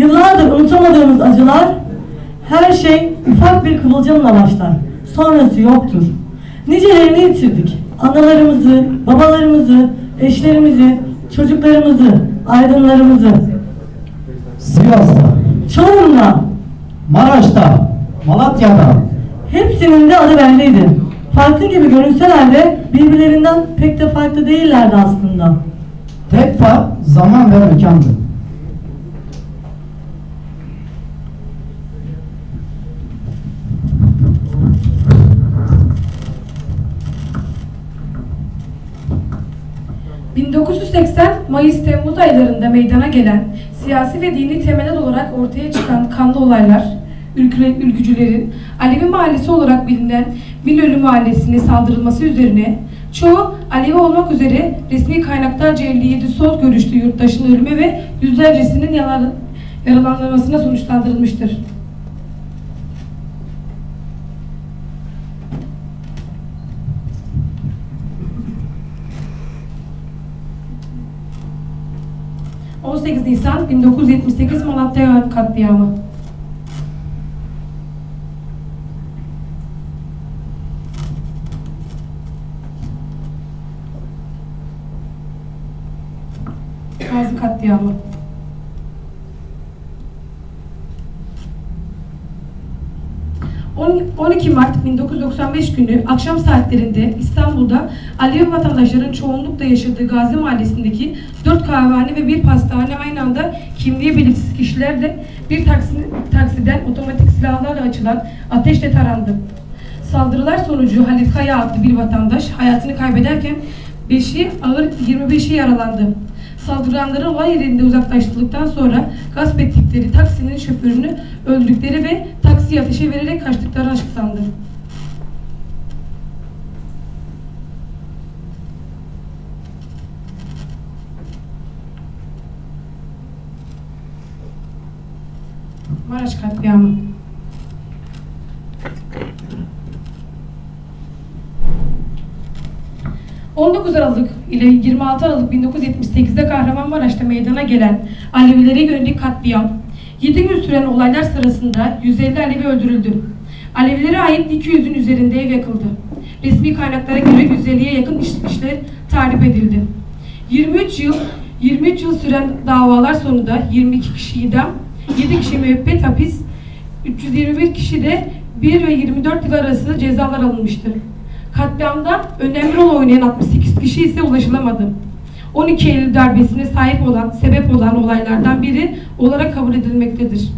Yıllardır unutamadığımız acılar, her şey ufak bir kıvılcımla başlar. Sonrası yoktur. Nicelerini yitirdik. Analarımızı, babalarımızı, eşlerimizi, çocuklarımızı, aydınlarımızı. Sivas'ta, Çorum'da Maraş'ta, Malatya'da, hepsinin de adı belliydi. Farklı gibi görünseler de birbirlerinden pek de farklı değillerdi aslında. tek fark zaman ve mekandı. ...1980 Mayıs-Temmuz aylarında meydana gelen... ...siyasi ve dini temel olarak ortaya çıkan kanlı olaylar... ülkü- ...ülkücülerin Alevi Mahallesi olarak bilinen Milölü Mahallesi'ne saldırılması üzerine... ...çoğu Alevi olmak üzere resmi kaynaklarca 57 sol görüşlü yurttaşın ölümü ve yüzlercesinin yaralanmasına sonuçlandırılmıştır. ...18 Nisan 1978 Malatya katliamı. Gazi katliamı. On- 12 Mart 1995 günü akşam saatlerinde İstanbul'da Alevi vatandaşların çoğunlukla yaşadığı Gazi Mahallesi'ndeki 4 kahvehane ve bir pastane aynı anda kimliği belirsiz kişilerle bir taksi, taksiden otomatik silahlarla açılan ateşle tarandı. Saldırılar sonucu Halil Kaya adlı bir vatandaş hayatını kaybederken 5'i ağır 25'i yaralandı. Saldıranların olay yerinde uzaklaştırıldıktan sonra gasp ettikleri taksinin şoförünü öldürdükleri ve taksiye ateşe vererek kaçtıkları açıklandı. Maraş katliamı. ...19 Aralık ile 26 Aralık 1978'de Kahramanmaraş'ta meydana gelen Alevilere yönelik katliam... ...7 gün süren olaylar sırasında 150 Alevi öldürüldü. Alevilere ait 200'ün üzerinde ev yakıldı. Resmi kaynaklara göre 150'ye yakın iş, işler tahrip edildi. 23 yıl 23 yıl süren davalar sonunda 22 kişi idam, 7 kişi müebbet hapis, 321 kişi de 1 ve 24 yıl arası cezalar alınmıştır. Katliamda önemli rol oynayan 68 kişi ise ulaşılamadı. 12 Eylül darbesine sahip olan, sebep olan olaylardan biri olarak kabul edilmektedir.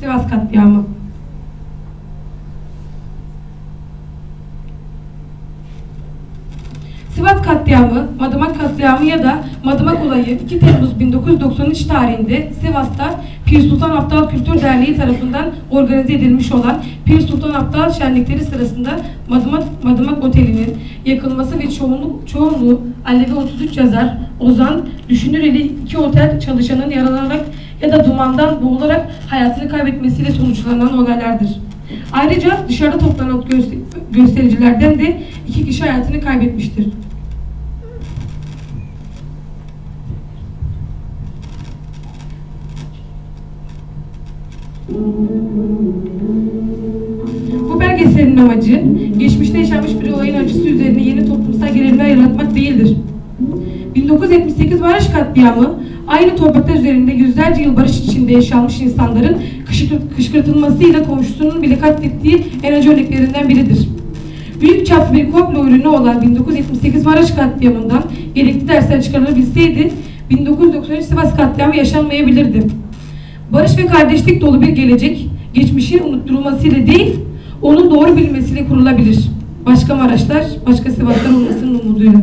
Sivas katliamı. Sivas katliamı, Madımak katliamı ya da Olayı 2 Temmuz 1993 tarihinde Sivas'ta Pir Sultan Abdal Kültür Derneği tarafından organize edilmiş olan Pir Sultan Abdal şenlikleri sırasında Madımak, Madımak Oteli'nin yakılması ve çoğunluk, çoğunluğu Alevi 33 yazar, Ozan, Düşünür ile iki otel çalışanın yaralanarak ya da dumandan boğularak hayatını kaybetmesiyle sonuçlanan olaylardır. Ayrıca dışarıda toplanan göster- göstericilerden de iki kişi hayatını kaybetmiştir. Bu belgeselin amacı, geçmişte yaşanmış bir olayın acısı üzerine yeni toplumsal gerilimler yaratmak değildir. 1978 Barış katliamı, aynı topraklar üzerinde yüzlerce yıl barış içinde yaşanmış insanların kışkırt- kışkırtılmasıyla komşusunun bile katlettiği en acı örneklerinden biridir. Büyük çaplı bir komplo ürünü olan 1978 Maraş katliamından gerekli dersler çıkarılabilseydi 1993 Sivas katliamı yaşanmayabilirdi. Barış ve kardeşlik dolu bir gelecek, geçmişin unutturulmasıyla değil, onun doğru bilinmesiyle kurulabilir. Başka Maraşlar, başka Sivaslar olmasının umuduyla.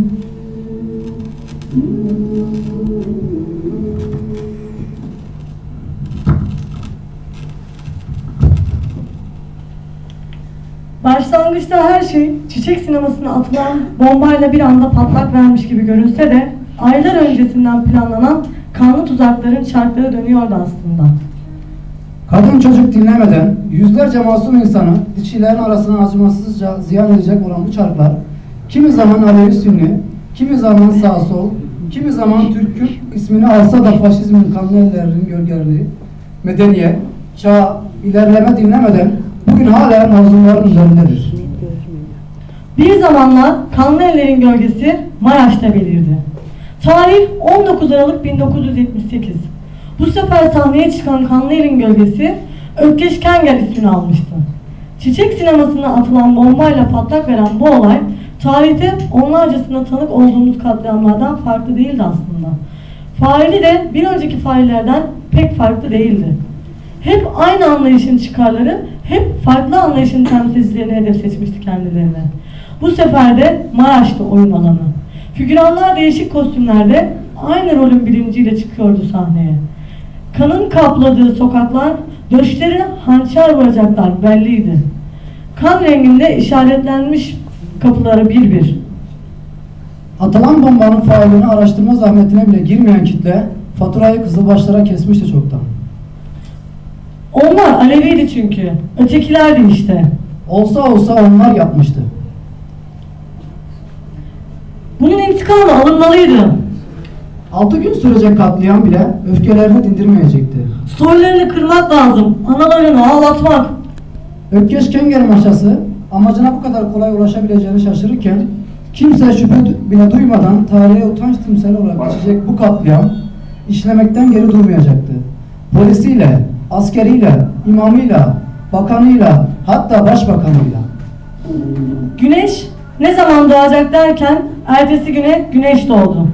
Başlangıçta her şey çiçek sinemasına atılan bombayla bir anda patlak vermiş gibi görünse de aylar öncesinden planlanan kanlı tuzakların çarkları dönüyordu aslında. Kadın çocuk dinlemeden yüzlerce masum insanı dişilerin arasına acımasızca ziyan edecek olan bu çarklar kimi zaman Alevi Sünni, kimi zaman sağ sol, kimi zaman Türk'ün ismini alsa da faşizmin kanlı ellerinin gölgelerini, medeniyet, çağ, ilerleme dinlemeden bugün hala mazlumların üzerindedir. Bir zamanlar kanlı ellerin gölgesi Maraş'ta belirdi. Tarih 19 Aralık 1978. Bu sefer sahneye çıkan kanlı elin gölgesi Ökkeş Kenger ismini almıştı. Çiçek sinemasına atılan bombayla patlak veren bu olay tarihte onlarcasına tanık olduğumuz katliamlardan farklı değildi aslında. Faili de bir önceki faillerden pek farklı değildi. Hep aynı anlayışın çıkarları, hep farklı anlayışın temsilcilerini hedef seçmişti kendilerine. Bu sefer de Maraş'ta oyun alanı. Figüranlar değişik kostümlerde aynı rolün bilinciyle çıkıyordu sahneye. Kanın kapladığı sokaklar, döşlerine hançer vuracaklar belliydi. Kan renginde işaretlenmiş kapıları bir bir. Atılan bombanın failini araştırma zahmetine bile girmeyen kitle faturayı kızılbaşlara kesmişti çoktan. Onlar Aleviydi çünkü. Ötekilerdi işte. Olsa olsa onlar yapmıştı. Bunun intikamı alınmalıydı. Altı gün sürecek katliam bile öfkelerini dindirmeyecekti. Soylarını kırmak lazım. Analarını ağlatmak. Ökkeş Kenger maşası amacına bu kadar kolay ulaşabileceğini şaşırırken kimse şüphe bile duymadan tarihe utanç timsali olarak geçecek bu katliam işlemekten geri durmayacaktı. Polisiyle, askeriyle, imamıyla, bakanıyla, hatta başbakanıyla. Güneş ne zaman doğacak derken ertesi güne güneş doğdu.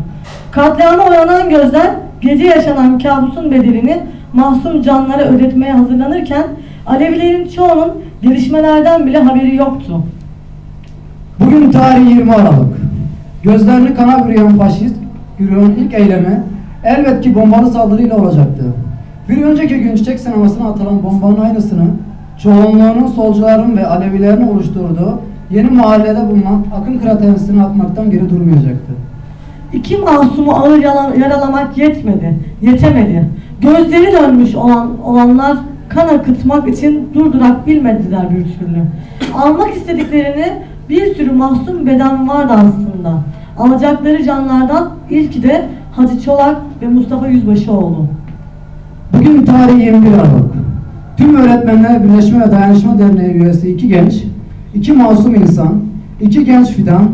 Katliama uyanan gözler gece yaşanan kabusun bedelini mahzun canlara ödetmeye hazırlanırken Alevilerin çoğunun gelişmelerden bile haberi yoktu. Bugün tarih 20 Aralık. Gözlerini kana bürüyen faşist, yürüyen ilk eylemi elbet ki bombalı saldırıyla olacaktı. Bir önceki gün çiçek sinemasına atılan bombanın aynısını çoğunluğunun solcuların ve Alevilerin oluşturduğu yeni mahallede bulunan akın kıraathanesine atmaktan geri durmayacaktı. İki masumu ağır yaralamak yetmedi, yetemedi. Gözleri dönmüş olan olanlar kan akıtmak için durdurak bilmediler bir türlü. Almak istediklerini bir sürü mahzun beden vardı aslında. Alacakları canlardan ilki de Hacı Çolak ve Mustafa Yüzbaşıoğlu. Bugün tarih 21 Aralık. Tüm Öğretmenler Birleşme ve Dayanışma Derneği üyesi iki genç, iki masum insan, iki genç fidan,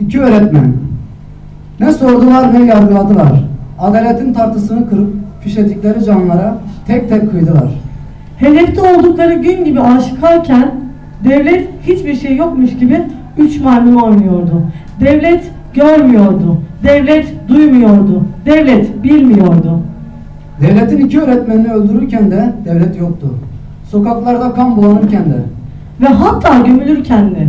iki öğretmen. Ne sordular ne yargıladılar. Adaletin tartısını kırıp fişedikleri canlara tek tek kıydılar. Hedefte oldukları gün gibi aşikarken devlet hiçbir şey yokmuş gibi üç maymun oynuyordu. Devlet görmüyordu. Devlet duymuyordu. Devlet bilmiyordu. Devletin iki öğretmenini öldürürken de devlet yoktu. Sokaklarda kan bulanırken de. Ve hatta gömülürken de.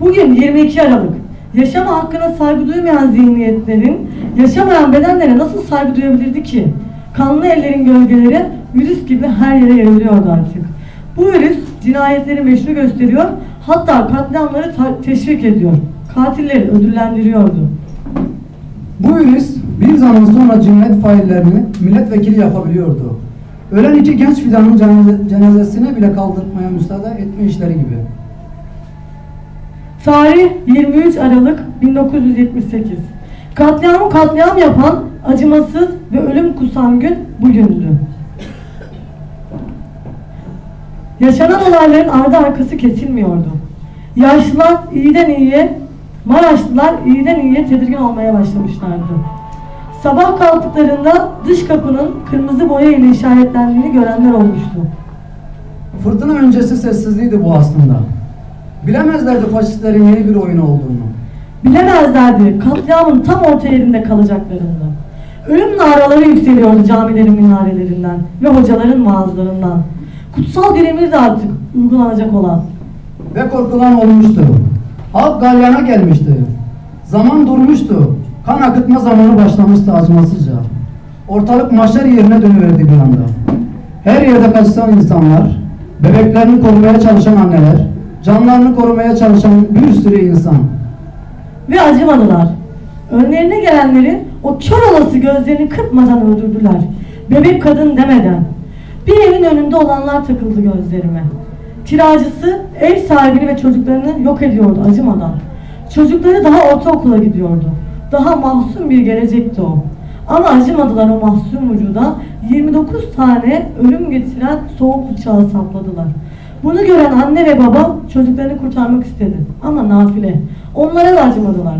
Bugün 22 Aralık. Yaşama hakkına saygı duymayan zihniyetlerin yaşamayan bedenlere nasıl saygı duyabilirdi ki? Kanlı ellerin gölgeleri virüs gibi her yere yayılıyordu artık. Bu virüs cinayetleri meşru gösteriyor, hatta katliamları teşvik ediyor. Katilleri ödüllendiriyordu. Bu virüs bir zaman sonra cinayet faillerini milletvekili yapabiliyordu. Ölen iki genç fidanın cenaze- cenazesine bile kaldırmaya müsaade etme işleri gibi. Tarih 23 Aralık 1978. Katliamı katliam yapan, acımasız ve ölüm kusan gün bugündü. Yaşanan olayların ardı arkası kesilmiyordu. Yaşlılar iyiden iyiye, Maraşlılar iyiden iyiye tedirgin olmaya başlamışlardı. Sabah kalktıklarında dış kapının kırmızı boya ile işaretlendiğini görenler olmuştu. Fırtına öncesi sessizliğiydi bu aslında. Bilemezlerdi faşistlerin yeni bir oyun olduğunu. Bilemezlerdi katliamın tam orta yerinde kalacaklarını. Ölüm naraları yükseliyordu camilerin minarelerinden ve hocaların vaazlarından. Kutsal bir emirdi artık uygulanacak olan. Ve korkulan olmuştu. Halk galyana gelmişti. Zaman durmuştu. Kan akıtma zamanı başlamıştı acımasızca. Ortalık maşer yerine dönüverdi bir anda. Her yerde kaçışan insanlar, bebeklerini korumaya çalışan anneler, canlarını korumaya çalışan bir sürü insan. Ve acımadılar. Önlerine gelenleri o kör olası gözlerini kırpmadan öldürdüler. Bebek kadın demeden. Bir evin önünde olanlar takıldı gözlerime. Kiracısı ev sahibini ve çocuklarını yok ediyordu acımadan. Çocukları daha ortaokula gidiyordu. Daha mahzun bir gelecekti o. Ama acımadılar o mahzun vücuda 29 tane ölüm getiren soğuk bıçağı sapladılar. Bunu gören anne ve baba çocuklarını kurtarmak istedi. Ama nafile. Onlara da acımadılar.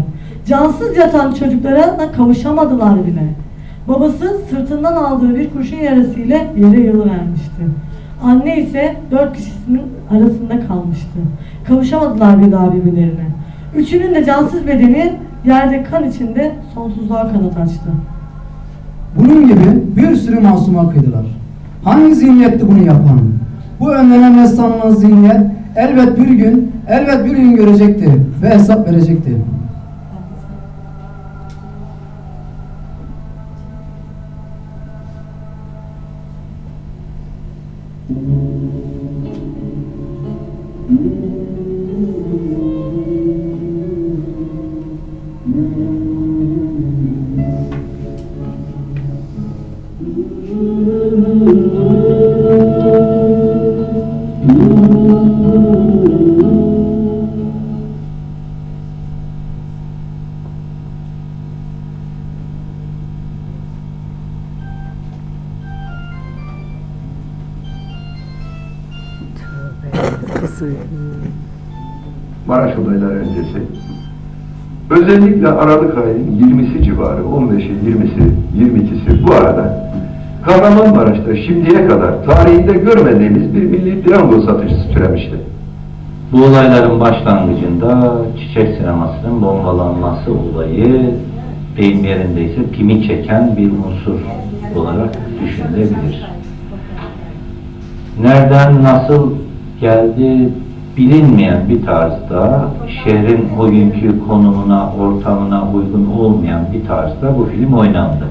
Cansız yatan çocuklara da kavuşamadılar bile. Babası sırtından aldığı bir kurşun yarasıyla yere yılıvermişti. Anne ise dört kişisinin arasında kalmıştı. Kavuşamadılar bir daha birbirlerine. Üçünün de cansız bedeni yerde kan içinde sonsuzluğa kanat açtı. Bunun gibi bir sürü masuma kıydılar. Hangi zihniyetti bunu yapan? Bu önlenemez sanılmaz zihniyet elbet bir gün, elbet bir gün görecekti ve hesap verecekti. Maraş olayları öncesi. Özellikle Aralık ayının 20'si civarı, 15'i, 20'si, 22'si bu arada Kahramanmaraş'ta şimdiye kadar tarihinde görmediğimiz bir milli piyango satıcısı türemişti. Bu olayların başlangıcında çiçek sinemasının bombalanması olayı deyim yerindeyse pimi çeken bir unsur olarak düşünülebilir. Nereden nasıl geldi bilinmeyen bir tarzda şehrin o günkü konumuna, ortamına uygun olmayan bir tarzda bu film oynandı.